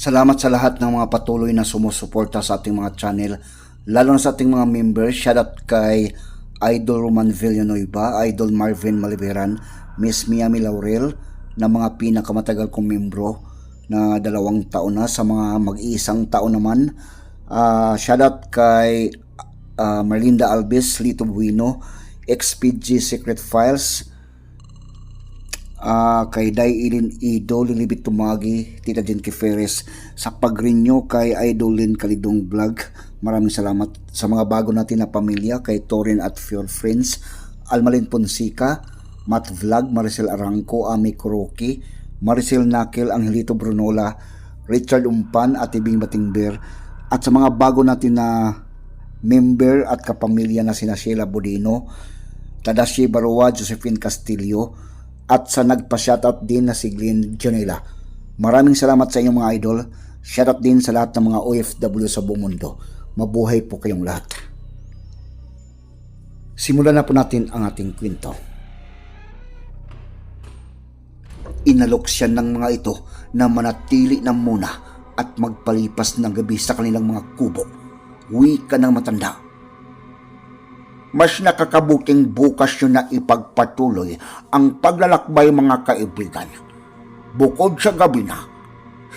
Salamat sa lahat ng mga patuloy na sumusuporta sa ating mga channel, lalo na sa ating mga members. Shoutout kay Idol Roman Villanueva, Idol Marvin Maliberan, Miss Miami Laurel, na mga pinakamatagal kong membro na dalawang taon na sa mga mag-iisang taon naman. Uh, shoutout kay ah, Marlinda Alves, Lito Buino, XPG Secret Files, Ah, kay Day Ilin Ido, Lilibit Tumagi, Tita Jen Kiferes, sa pag-renew kay Idolin Kalidong Vlog. Maraming salamat sa mga bago natin na pamilya, kay Torin at Fjord Friends, Almalin Ponsica, Matt Vlog, Maricel Arangco, Ami Kuroki, Maricel Nakil, Angelito Brunola, Richard Umpan, at Ibing Batingber, at sa mga bago natin na member at kapamilya na sina Sheila Bodino, Tadashi Barua, Josephine Castillo, at sa nagpa-shoutout din na si Glenn Janela. Maraming salamat sa inyong mga idol. Shoutout din sa lahat ng mga OFW sa buong mundo. Mabuhay po kayong lahat. Simulan na po natin ang ating kwento. Inalok siya ng mga ito na manatili na muna at magpalipas ng gabi sa kanilang mga kubo. Wika ng matanda mas nakakabuting bukas yun na ipagpatuloy ang paglalakbay mga kaibigan. Bukod sa gabi na,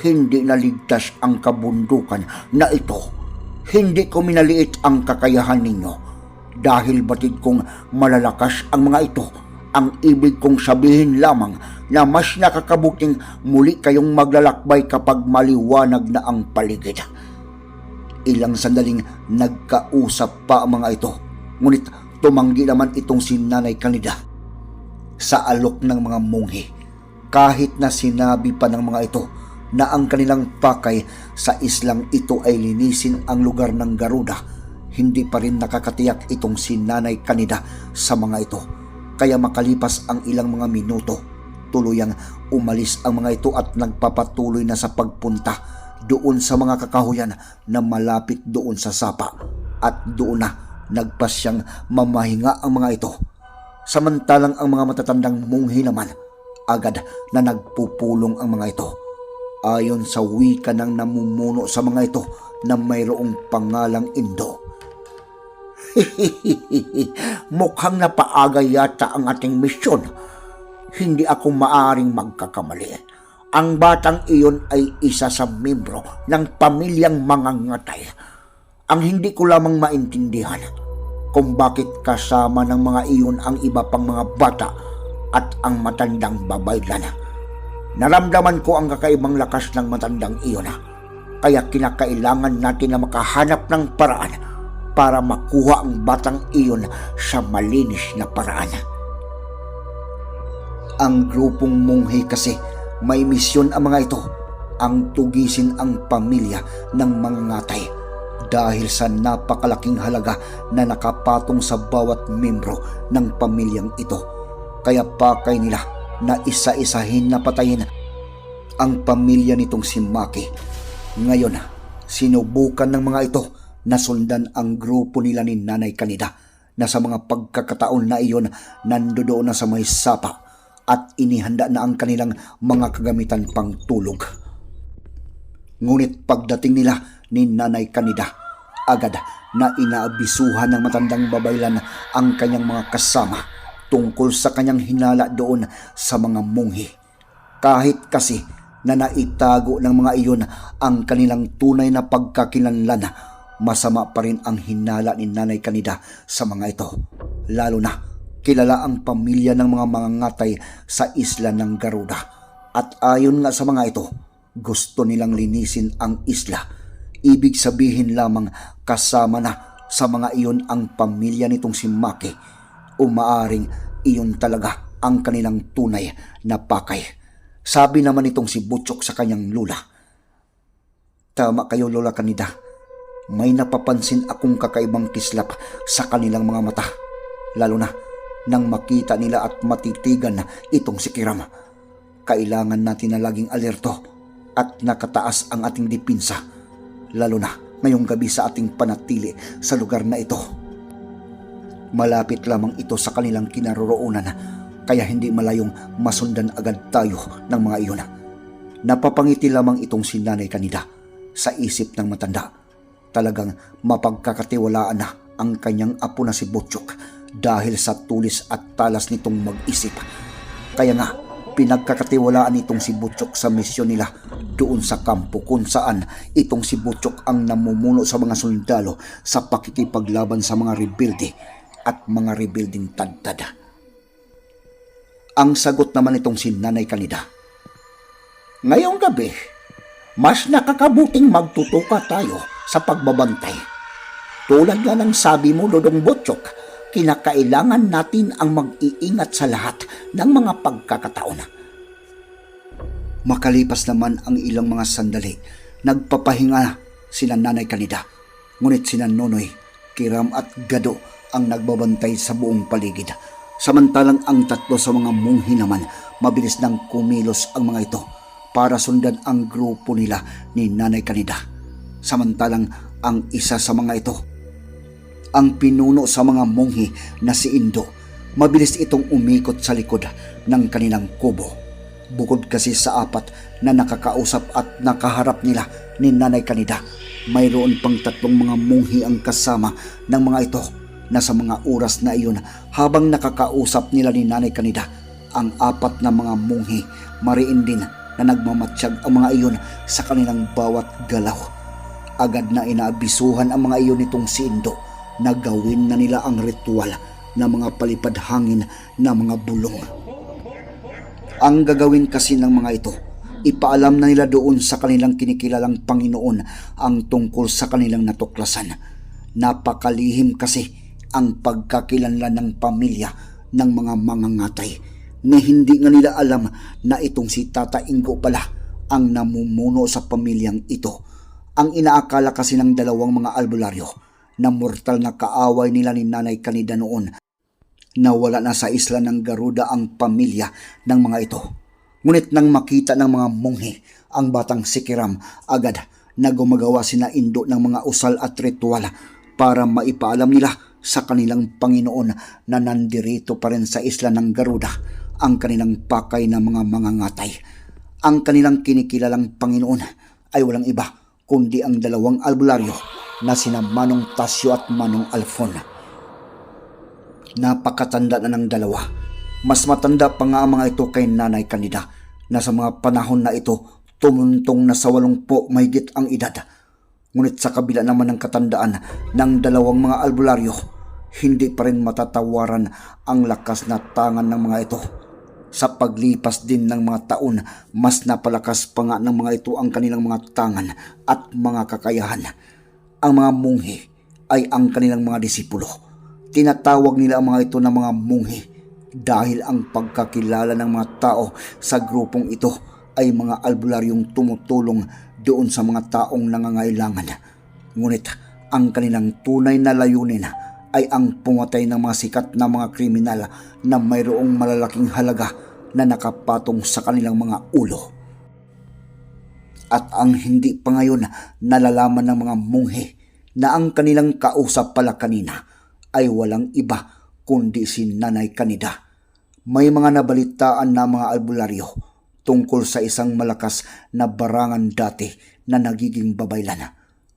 hindi naligtas ang kabundukan na ito. Hindi ko minaliit ang kakayahan ninyo dahil batid kong malalakas ang mga ito. Ang ibig kong sabihin lamang na mas nakakabuting muli kayong maglalakbay kapag maliwanag na ang paligid. Ilang sandaling nagkausap pa ang mga ito Ngunit tumanggi naman itong si Nanay Kanida sa alok ng mga munghi. Kahit na sinabi pa ng mga ito na ang kanilang pakay sa islang ito ay linisin ang lugar ng Garuda, hindi pa rin nakakatiyak itong si Nanay Kanida sa mga ito. Kaya makalipas ang ilang mga minuto, tuluyang umalis ang mga ito at nagpapatuloy na sa pagpunta doon sa mga kakahuyan na malapit doon sa sapa at doon na nagpasyang mamahinga ang mga ito. Samantalang ang mga matatandang munghi naman, agad na nagpupulong ang mga ito. Ayon sa wika ng namumuno sa mga ito na mayroong pangalang Indo. Mukhang napaaga yata ang ating misyon. Hindi ako maaring magkakamali. Ang batang iyon ay isa sa membro ng pamilyang mangangatay. Ang hindi ko lamang maintindihan kung bakit kasama ng mga iyon ang iba pang mga bata at ang matandang babaylan. Naramdaman ko ang kakaibang lakas ng matandang iyon. Kaya kinakailangan natin na makahanap ng paraan para makuha ang batang iyon sa malinis na paraan. Ang grupong munghi kasi may misyon ang mga ito ang tugisin ang pamilya ng mga ngatay dahil sa napakalaking halaga na nakapatong sa bawat membro ng pamilyang ito. Kaya pakay nila na isa-isahin na patayin ang pamilya nitong si Maki. Ngayon, sinubukan ng mga ito na sundan ang grupo nila ni Nanay Kanida na sa mga pagkakataon na iyon nandoon na sa may sapa at inihanda na ang kanilang mga kagamitan pang tulog. Ngunit pagdating nila ni Nanay Kanida, agad na inaabisuhan ng matandang babaylan ang kanyang mga kasama tungkol sa kanyang hinala doon sa mga munghi. Kahit kasi na naitago ng mga iyon ang kanilang tunay na pagkakilanlan, masama pa rin ang hinala ni Nanay Kanida sa mga ito. Lalo na kilala ang pamilya ng mga mangangatay sa isla ng Garuda. At ayon nga sa mga ito, gusto nilang linisin ang isla. Ibig sabihin lamang kasama na sa mga iyon ang pamilya nitong si Maki. Umaaring iyon talaga ang kanilang tunay na pakay. Sabi naman itong si Butchok sa kanyang lula. Tama kayo Lola Kanida. May napapansin akong kakaibang kislap sa kanilang mga mata. Lalo na nang makita nila at matitigan itong si Kiram. Kailangan natin na laging alerto at nakataas ang ating dipinsa. Lalo na ngayong gabi sa ating panatili sa lugar na ito. Malapit lamang ito sa kanilang kinaroroonan kaya hindi malayong masundan agad tayo ng mga iyon. Napapangiti lamang itong si Nanay Kanida sa isip ng matanda. Talagang mapagkakatiwalaan na ang kanyang apo na si Butchok dahil sa tulis at talas nitong mag-isip. Kaya nga, pinagkakatiwalaan itong si Butchok sa misyon nila doon sa kampo kung saan itong si Butchok ang namumuno sa mga sundalo sa pakikipaglaban sa mga rebelde at mga rebuilding tadtad. Ang sagot naman itong si Nanay Kanida. Ngayong gabi, mas nakakabuting magtutuka tayo sa pagbabantay. Tulad nga ng sabi mo, Dodong Butchok, kinakailangan natin ang mag-iingat sa lahat ng mga pagkakataon. Makalipas naman ang ilang mga sandali, nagpapahinga sina Nanay Kanida. Ngunit sina Nonoy, Kiram at Gado ang nagbabantay sa buong paligid. Samantalang ang tatlo sa mga munghi naman, mabilis nang kumilos ang mga ito para sundan ang grupo nila ni Nanay Kanida. Samantalang ang isa sa mga ito, ang pinuno sa mga munghi na si Indo, mabilis itong umikot sa likod ng kanilang kubo. Bukod kasi sa apat na nakakausap at nakaharap nila ni Nanay Kanida, mayroon pang tatlong mga munghi ang kasama ng mga ito na sa mga oras na iyon habang nakakausap nila ni Nanay Kanida, ang apat na mga munghi mariin din na nagmamatsyag ang mga iyon sa kanilang bawat galaw. Agad na inaabisuhan ang mga iyon nitong si Indo na gawin na nila ang ritual na mga palipad hangin na mga bulong. Ang gagawin kasi ng mga ito, ipaalam na nila doon sa kanilang kinikilalang Panginoon ang tungkol sa kanilang natuklasan. Napakalihim kasi ang pagkakilanlan ng pamilya ng mga mangangatay na hindi nga nila alam na itong si Tata Ingo pala ang namumuno sa pamilyang ito. Ang inaakala kasi ng dalawang mga albularyo na mortal na kaaway nila ni Nanay Kanida noon Nawala na sa isla ng Garuda ang pamilya ng mga ito. Ngunit nang makita ng mga munghi ang batang sikiram, agad na gumagawa sina Indo ng mga usal at ritual para maipaalam nila sa kanilang Panginoon na nandirito pa rin sa isla ng Garuda ang kanilang pakay na mga mangangatay. Ang kanilang kinikilalang Panginoon ay walang iba kundi ang dalawang albularyo na sina Manong Tasyo at Manong Alfon. Napakatanda na ng dalawa. Mas matanda pa nga ang mga ito kay Nanay Kanida na sa mga panahon na ito tumuntong na sa walongpo mahigit ang edad. Ngunit sa kabila naman ng katandaan ng dalawang mga albularyo, hindi pa rin matatawaran ang lakas na tangan ng mga ito. Sa paglipas din ng mga taon, mas napalakas pa nga ng mga ito ang kanilang mga tangan at mga kakayahan. Ang mga munghi ay ang kanilang mga disipulo Tinatawag nila ang mga ito na mga munghi dahil ang pagkakilala ng mga tao sa grupong ito ay mga albularyong tumutulong doon sa mga taong nangangailangan. Ngunit ang kanilang tunay na layunin ay ang pumatay ng mga sikat na mga kriminal na mayroong malalaking halaga na nakapatong sa kanilang mga ulo. At ang hindi pa ngayon nalalaman ng mga munghi na ang kanilang kausap pala kanina ay walang iba kundi si Nanay Kanida. May mga nabalitaan na mga albularyo tungkol sa isang malakas na barangan dati na nagiging babaylan.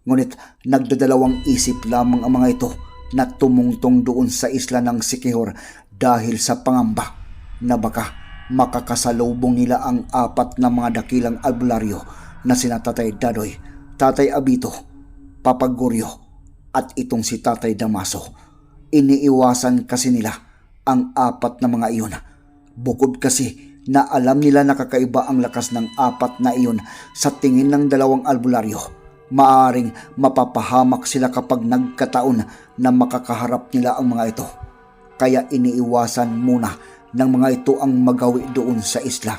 Ngunit nagdadalawang isip lamang ang mga ito na tumungtong doon sa isla ng Sikihor dahil sa pangamba na baka makakasalubong nila ang apat na mga dakilang albularyo na sina Tatay Dadoy, Tatay Abito, Papa Goryo at itong si Tatay Damaso Iniiwasan kasi nila ang apat na mga iyon. Bukod kasi na alam nila nakakaiba ang lakas ng apat na iyon sa tingin ng dalawang albularyo. Maaring mapapahamak sila kapag nagkataon na makakaharap nila ang mga ito. Kaya iniiwasan muna ng mga ito ang magawi doon sa isla.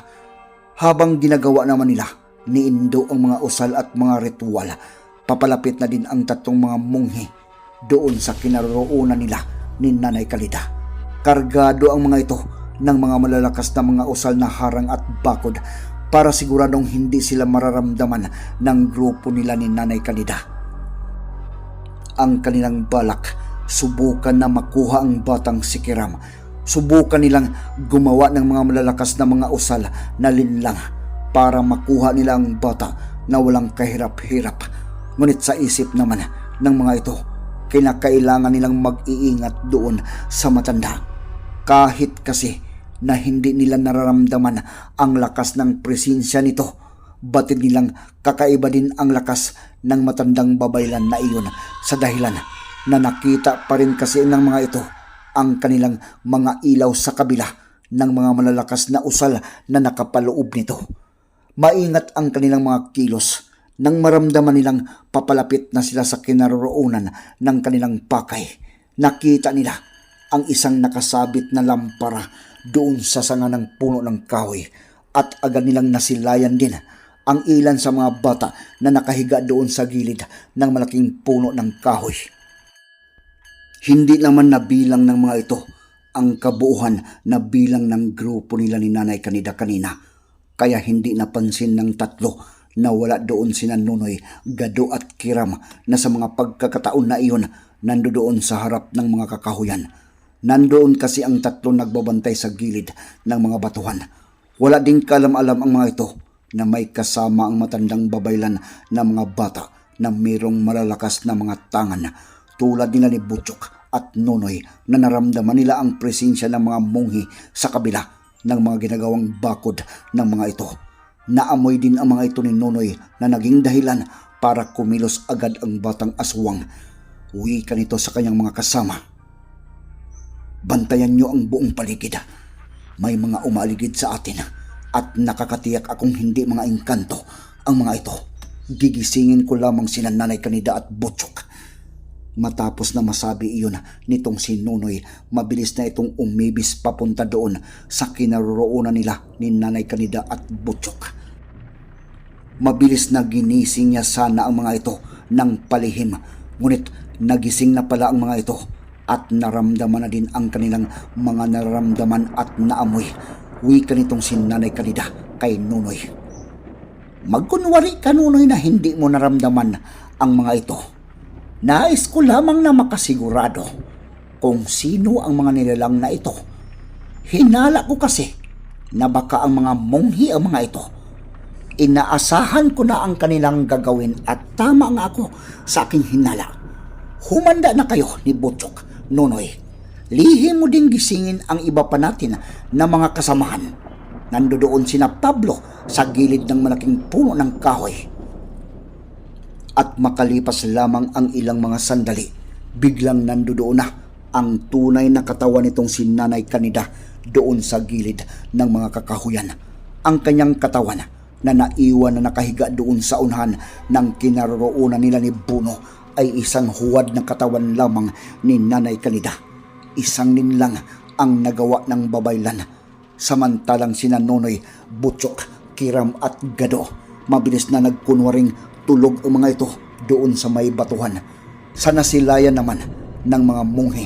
Habang ginagawa naman nila ni Indo ang mga usal at mga ritual, papalapit na din ang tatlong mga munghi doon sa kinaroroonan nila ni Nanay Kalida. Kargado ang mga ito ng mga malalakas na mga usal na harang at bakod para siguradong hindi sila mararamdaman ng grupo nila ni Nanay Kalida. Ang kanilang balak, subukan na makuha ang batang si Kiram. Subukan nilang gumawa ng mga malalakas na mga usal na linlang para makuha nila ang bata na walang kahirap-hirap. Ngunit sa isip naman ng mga ito, kinakailangan nilang mag-iingat doon sa matanda. Kahit kasi na hindi nila nararamdaman ang lakas ng presensya nito, batid nilang kakaiba din ang lakas ng matandang babaylan na iyon sa dahilan na nakita pa rin kasi ng mga ito ang kanilang mga ilaw sa kabila ng mga malalakas na usal na nakapaloob nito. Maingat ang kanilang mga kilos nang maramdaman nilang papalapit na sila sa kinaroroonan ng kanilang pakay. Nakita nila ang isang nakasabit na lampara doon sa sanga ng puno ng kahoy at agad nilang nasilayan din ang ilan sa mga bata na nakahiga doon sa gilid ng malaking puno ng kahoy. Hindi naman nabilang ng mga ito ang kabuuhan na bilang ng grupo nila ni Nanay Kanida kanina. Kaya hindi napansin ng tatlo na wala doon sina Nunoy, Gado at Kiram na sa mga pagkakataon na iyon nando doon sa harap ng mga kakahuyan. Nandoon kasi ang tatlo nagbabantay sa gilid ng mga batuhan. Wala ding kalam-alam ang mga ito na may kasama ang matandang babaylan na mga bata na mayroong malalakas na mga tangan tulad nila ni Butchok at Nonoy na naramdaman nila ang presensya ng mga monghi sa kabila ng mga ginagawang bakod ng mga ito. Naamoy din ang mga ito ni Nonoy na naging dahilan para kumilos agad ang batang aswang. Uwi ka nito sa kanyang mga kasama. Bantayan niyo ang buong paligid. May mga umaligid sa atin at nakakatiyak akong hindi mga engkanto ang mga ito. Gigisingin ko lamang sina Nanay Kanida at Butchok. Matapos na masabi iyon nitong si Nunoy, mabilis na itong umibis papunta doon sa kinaroroonan nila ni Nanay Kanida at Butchok. Mabilis na ginising niya sana ang mga ito ng palihim, ngunit nagising na pala ang mga ito at naramdaman na din ang kanilang mga nararamdaman at naamoy. Wika nitong si Nanay Kanida kay Nunoy. Magkunwari ka Nunoy na hindi mo naramdaman ang mga ito. Nais ko lamang na makasigurado kung sino ang mga nilalang na ito. Hinala ko kasi na baka ang mga monghi ang mga ito. Inaasahan ko na ang kanilang gagawin at tama nga ako sa aking hinala. Humanda na kayo ni Butchok, Nonoy. Lihim mo din gisingin ang iba pa natin na mga kasamahan. Nandoon sina Pablo sa gilid ng malaking puno ng kahoy at makalipas lamang ang ilang mga sandali, biglang nandoon na ang tunay na katawan nitong si Nanay Kanida doon sa gilid ng mga kakahuyan. Ang kanyang katawan na naiwan na nakahiga doon sa unahan ng kinaroroonan nila ni Bruno ay isang huwad na katawan lamang ni Nanay Kanida. Isang din lang ang nagawa ng babaylan. Samantalang sina Nonoy, Butchok, Kiram at Gado, mabilis na nagkunwaring tulog ang mga ito doon sa may batuhan. Sa nasilayan naman ng mga munghi,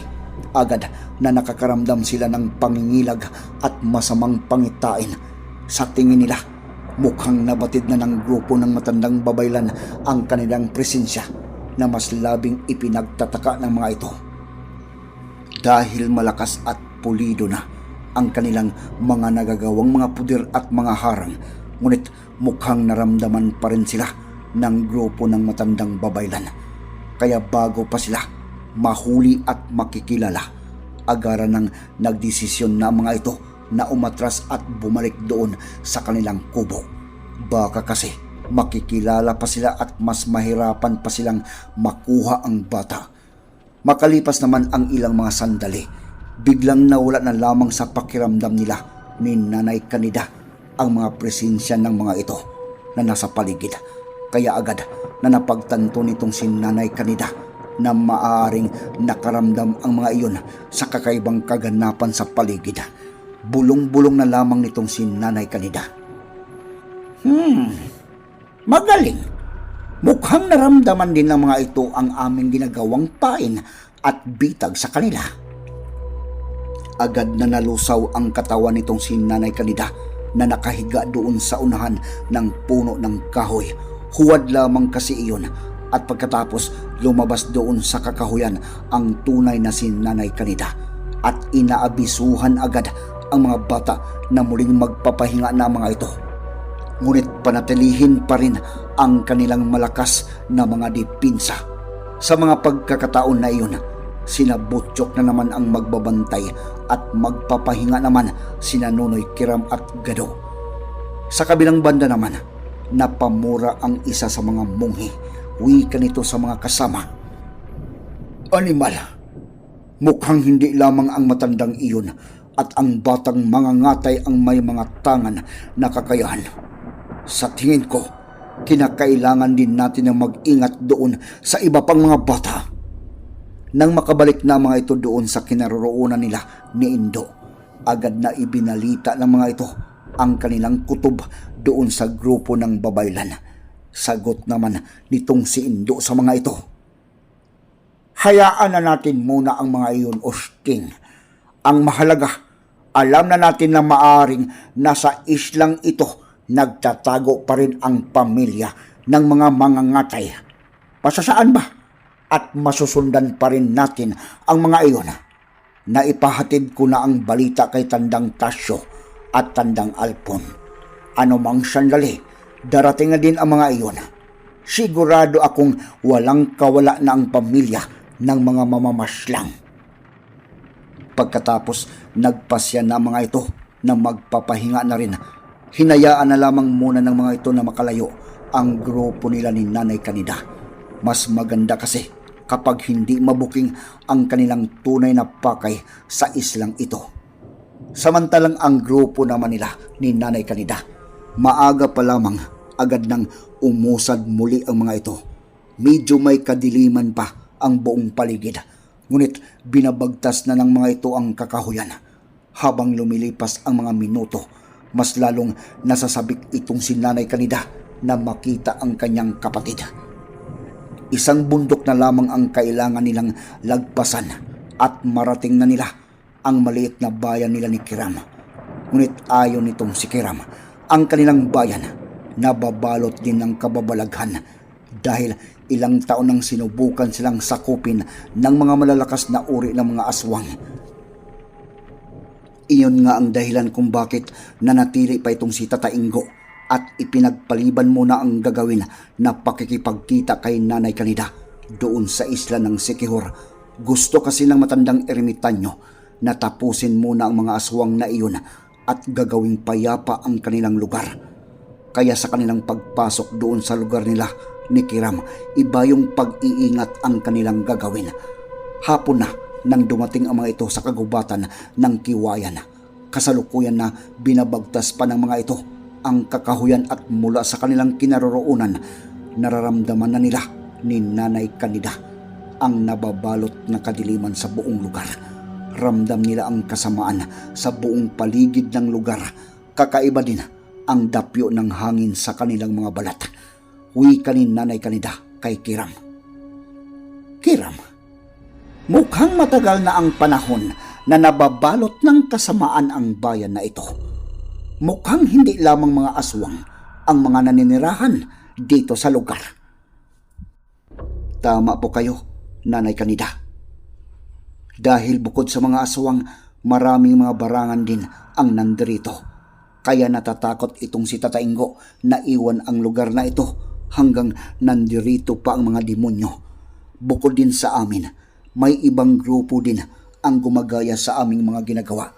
agad na nakakaramdam sila ng pangingilag at masamang pangitain. Sa tingin nila, mukhang nabatid na ng grupo ng matandang babaylan ang kanilang presensya na mas labing ipinagtataka ng mga ito. Dahil malakas at pulido na ang kanilang mga nagagawang mga pudir at mga harang, ngunit mukhang naramdaman pa rin sila ng grupo ng matandang babaylan. Kaya bago pa sila mahuli at makikilala, agaran ng nagdesisyon na mga ito na umatras at bumalik doon sa kanilang kubo. Baka kasi makikilala pa sila at mas mahirapan pa silang makuha ang bata. Makalipas naman ang ilang mga sandali, biglang nawala na lamang sa pakiramdam nila ni Nanay Kanida ang mga presensya ng mga ito na nasa paligid. Kaya agad na napagtanto nitong si Nanay Kanida na maaaring nakaramdam ang mga iyon sa kakaibang kaganapan sa paligid. Bulong-bulong na lamang nitong si Nanay Kanida. Hmm, magaling. Mukhang naramdaman din ng mga ito ang aming ginagawang pain at bitag sa kanila. Agad na nalusaw ang katawan nitong si Nanay Kanida na nakahiga doon sa unahan ng puno ng kahoy. Huwad lamang kasi iyon at pagkatapos lumabas doon sa kakahuyan ang tunay na si Nanay Kanida at inaabisuhan agad ang mga bata na muling magpapahinga na mga ito. ngunit panatilihin pa rin ang kanilang malakas na mga dipinsa. Sa mga pagkakataon na iyon, sina Butchok na naman ang magbabantay at magpapahinga naman sina Nunoy Kiram at Gado. Sa kabilang banda naman, napamura ang isa sa mga munghi. Wika nito sa mga kasama. Animal, mukhang hindi lamang ang matandang iyon at ang batang mga ngatay ang may mga tangan na kakayahan. Sa tingin ko, kinakailangan din natin na mag-ingat doon sa iba pang mga bata. Nang makabalik na mga ito doon sa kinaroroonan nila ni Indo, agad na ibinalita ng mga ito ang kanilang kutob doon sa grupo ng babaylan. Sagot naman nitong si Indo sa mga ito. Hayaan na natin muna ang mga iyon, Osting. Ang mahalaga, alam na natin na maaring nasa islang ito nagtatago pa rin ang pamilya ng mga mangangatay. Pasasaan ba? At masusundan pa rin natin ang mga iyon. Naipahatid ko na ang balita kay Tandang Tasyo at Tandang Alpon. Ano mang sandali, darating na din ang mga iyon. Sigurado akong walang kawala na ang pamilya ng mga mamamaslang. Pagkatapos, nagpasya na mga ito na magpapahinga na rin. Hinayaan na lamang muna ng mga ito na makalayo ang grupo nila ni Nanay Kanida. Mas maganda kasi kapag hindi mabuking ang kanilang tunay na pakay sa islang ito. Samantalang ang grupo naman nila ni Nanay Kanida, maaga pa lamang agad nang umusad muli ang mga ito. Medyo may kadiliman pa ang buong paligid. Ngunit binabagtas na ng mga ito ang kakahuyan. Habang lumilipas ang mga minuto, mas lalong nasasabik itong si Nanay Kanida na makita ang kanyang kapatid. Isang bundok na lamang ang kailangan nilang lagpasan at marating na nila ang maliit na bayan nila ni Kiram. Ngunit ayon nitong si Kiram, ang kanilang bayan nababalot din ng kababalaghan dahil ilang taon nang sinubukan silang sakupin ng mga malalakas na uri ng mga aswang. Iyon nga ang dahilan kung bakit nanatili pa itong si Tata Ingo at ipinagpaliban muna ang gagawin na pakikipagkita kay Nanay Kanida doon sa isla ng Sikihor. Gusto kasi ng matandang ermitanyo na tapusin muna ang mga aswang na iyon at gagawing payapa ang kanilang lugar. Kaya sa kanilang pagpasok doon sa lugar nila ni Kiram, iba yung pag-iingat ang kanilang gagawin. Hapon na nang dumating ang mga ito sa kagubatan ng Kiwayan. Kasalukuyan na binabagtas pa ng mga ito ang kakahuyan at mula sa kanilang kinaroroonan, nararamdaman na nila ni Nanay Kanida ang nababalot na kadiliman sa buong lugar. Ramdam nila ang kasamaan sa buong paligid ng lugar. Kakaiba din ang dapyo ng hangin sa kanilang mga balat. Wika ni Nanay Kanida kay Kiram. Kiram, mukhang matagal na ang panahon na nababalot ng kasamaan ang bayan na ito. Mukhang hindi lamang mga aswang ang mga naninirahan dito sa lugar. Tama po kayo, Nanay Kanida. Dahil bukod sa mga aswang, maraming mga barangan din ang nandirito. Kaya natatakot itong si Tataingo na iwan ang lugar na ito hanggang nandirito pa ang mga demonyo. Bukod din sa amin, may ibang grupo din ang gumagaya sa aming mga ginagawa.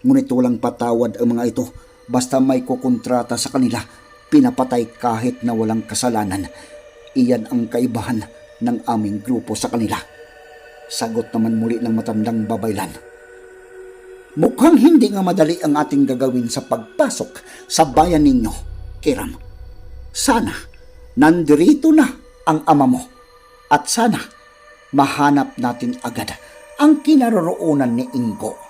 Ngunit walang patawad ang mga ito basta may kukontrata sa kanila, pinapatay kahit na walang kasalanan. Iyan ang kaibahan ng aming grupo sa kanila. Sagot naman muli ng matandang babaylan. Mukhang hindi nga madali ang ating gagawin sa pagpasok sa bayan ninyo, Kiram. Sana, nandirito na ang ama mo. At sana, mahanap natin agad ang kinaroroonan ni Ingo.